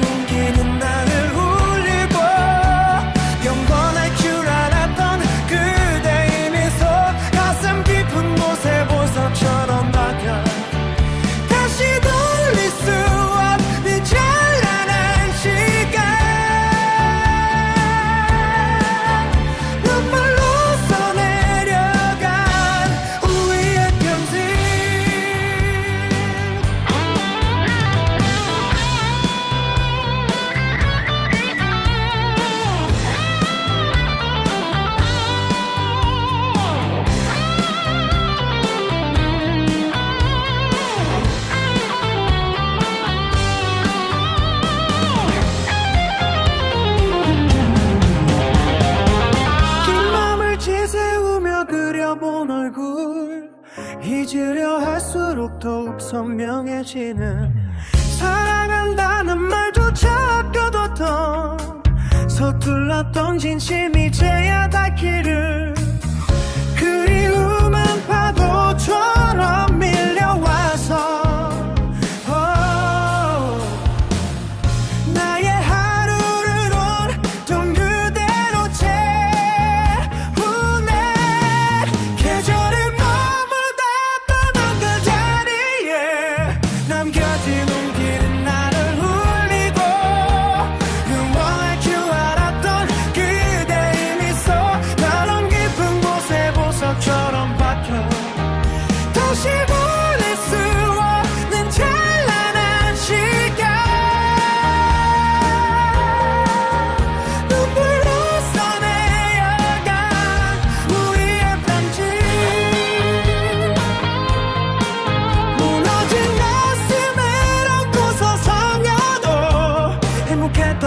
will 갈수록 더욱 선명해지는 사랑한다는 말조차 아껴뒀던 서툴렀던 진심이 제야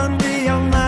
on the.